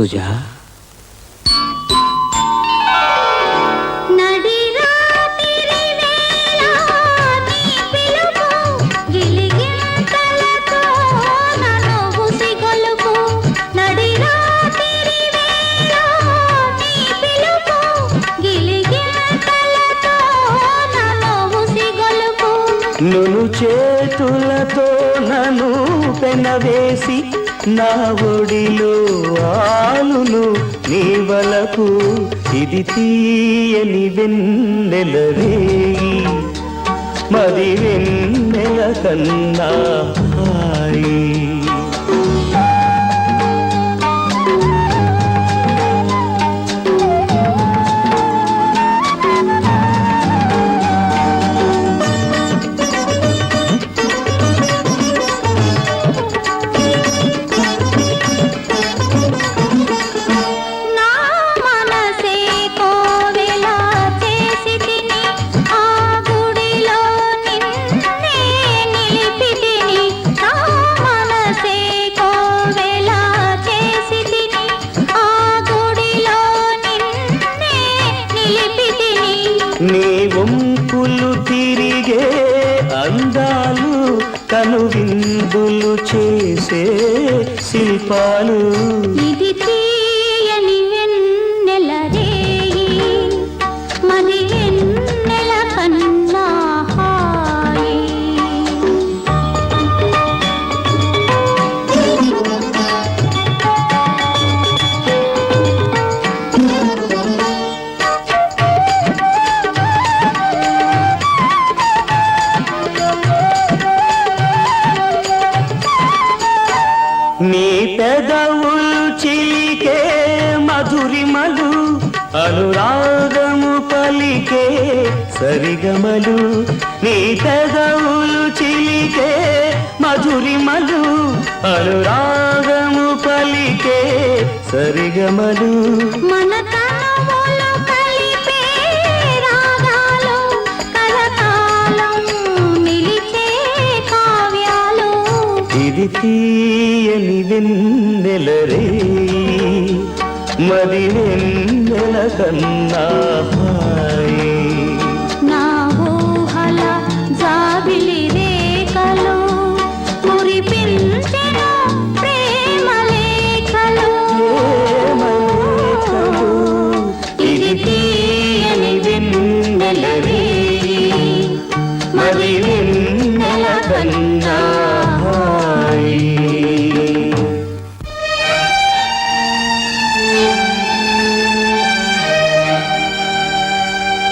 సుజా. నును చేతులతో నన్ను పెనవేసి నా ఒడిలో ఆలును నీ వలకు ఇది తీయని వెన్నెల రేయి. మది వెన్నెల కన్నా నీ వంపులు తిరిగే అందాలు కను విందులు చేసే శిల్పాలు. ఇది పెదవులు చిలికే మధురిమలు అనురాగము పలికే సరిగమలు. నీ పెదవులు చిలికే మధురిమలు అనురాగము పలికే సరిగమలు. మన ఇది తీయని వెన్నెల రే మది వెన్నెల కన్నా నా ఊహల జాబిలి